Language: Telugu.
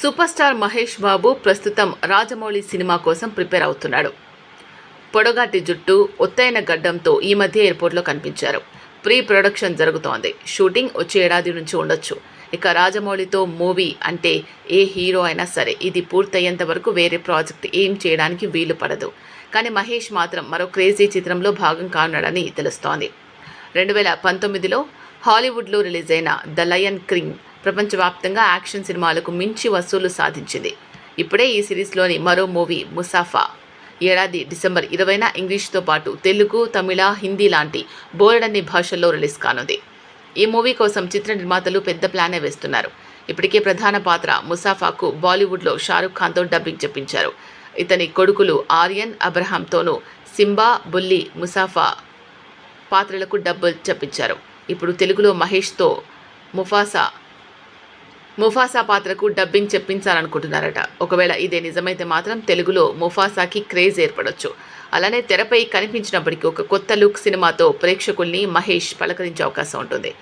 సూపర్ స్టార్ మహేష్ బాబు ప్రస్తుతం రాజమౌళి సినిమా కోసం ప్రిపేర్ అవుతున్నాడు. పొడగాటి జుట్టు ఒత్తైన గడ్డంతో ఈ మధ్య ఎయిర్పోర్ట్లో కనిపించారు. ప్రీ ప్రొడక్షన్ జరుగుతోంది. షూటింగ్ వచ్చే ఏడాది నుంచి ఉండొచ్చు. ఇక రాజమౌళితో మూవీ అంటే ఏ హీరో అయినా సరే ఇది పూర్తయ్యేంత వరకు వేరే ప్రాజెక్ట్ ఏం చేయడానికి వీలు పడదు. కానీ మహేష్ మాత్రం మరో క్రేజీ చిత్రంలో భాగం కానున్నాడని తెలుస్తోంది. రెండు వేల పంతొమ్మిదిలో హాలీవుడ్లో రిలీజ్ అయిన ద లయన్ క్రింగ్ ప్రపంచవ్యాప్తంగా యాక్షన్ సినిమాలకు మించి వసూలు సాధించింది. ఇప్పుడే ఈ సిరీస్లోని మరో మూవీ ముసాఫా. ఏడాది డిసెంబర్ ఇరవైన ఇంగ్లీష్తో పాటు తెలుగు తమిళ హిందీ లాంటి బోలెడన్ని భాషల్లో రిలీజ్ కానుంది. ఈ మూవీ కోసం చిత్ర నిర్మాతలు పెద్ద ప్లానే వేస్తున్నారు. ఇప్పటికే ప్రధాన పాత్ర ముసాఫాకు బాలీవుడ్లో షారుఖ్ ఖాన్తో డబ్బింగ్ చెప్పించారు. ఇతని కొడుకులు ఆర్యన్ అబ్రహాంతోనూ సింబా బుల్లి ముసాఫా పాత్రలకు డబ్బులు చెప్పించారు. ఇప్పుడు తెలుగులో మహేష్తో ముఫాసా ముఫాసా పాత్రకు డబ్బింగ్ చెప్పించాలనుకుంటున్నారట. ఒకవేళ ఇదే నిజమైతే మాత్రం తెలుగులో ముఫాసాకి క్రేజ్ ఏర్పడొచ్చు. అలానే తెరపై కనిపించినప్పటికీ ఒక కొత్త లుక్ సినిమాతో ప్రేక్షకుల్ని మహేష్ పలకరించే అవకాశం ఉంటుంది.